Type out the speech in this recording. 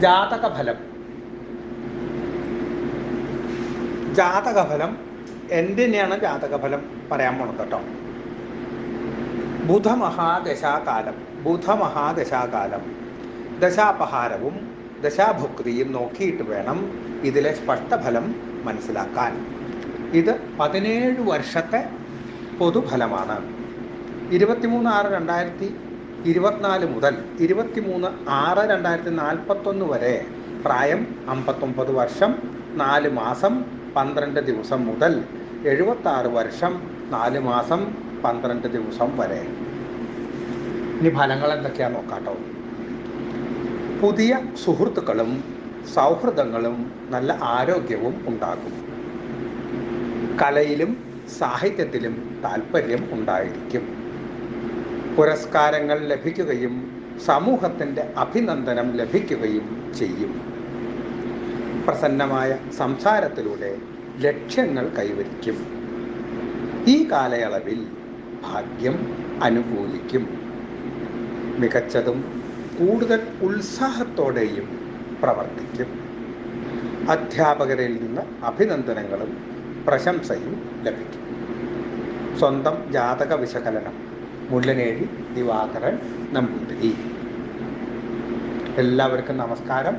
ജാതകഫലം. ജാതകഫലം എന്തിനെയാണ് ജാതകഫലം പറയാൻ പോണത് കേട്ടോ? ബുധമഹാദശാകാലം ബുധമഹാദശാകാലം. ദശാപഹാരവും ദശാഭുക്തിയും നോക്കിയിട്ട് വേണം ഇതിലെ സ്പഷ്ടഫലം മനസ്സിലാക്കാൻ. ഇത് പതിനേഴ് വർഷത്തെ പൊതുഫലമാണ്. ഇരുപത്തിമൂന്ന് ആറ് രണ്ടായിരത്തി ഇരുപത്തിനാല് മുതൽ ഇരുപത്തിമൂന്ന് ആറ് രണ്ടായിരത്തി നാൽപ്പത്തൊന്ന് വരെ പ്രായം അമ്പത്തൊമ്പത് വർഷം നാല് മാസം പന്ത്രണ്ട് ദിവസം മുതൽ എഴുപത്താറ് വർഷം നാല് മാസം പന്ത്രണ്ട് ദിവസം വരെ. ഇനി ഫലങ്ങൾ എന്തൊക്കെയാ നോക്കാട്ടോ. പുതിയ സുഹൃത്തുക്കളും സൗഹൃദങ്ങളും നല്ല ആരോഗ്യവും ഉണ്ടാകും. കലയിലും സാഹിത്യത്തിലും താല്പര്യം ഉണ്ടായിരിക്കും. പുരസ്കാരങ്ങൾ ലഭിക്കുകയും സമൂഹത്തിന്റെ അഭിനന്ദനം ലഭിക്കുകയും ചെയ്യും. പ്രസന്നമായ സംസാരത്തിലൂടെ ലക്ഷ്യങ്ങൾ കൈവരിക്കും. ഈ കാലയളവിൽ ഭാഗ്യം അനുകൂലിക്കും. മികച്ചതും കൂടുതൽ ഉത്സാഹത്തോടെയും പ്രവർത്തിക്കും. അധ്യാപകരിൽ നിന്ന് അഭിനന്ദനങ്ങളും പ്രശംസയും ലഭിക്കും. സ്വന്തം ജാതക വിശകലനം മുല്ലനേഴി ദിവാകരൻ നമ്പൂതിരി. എല്ലാവർക്കും നമസ്കാരം.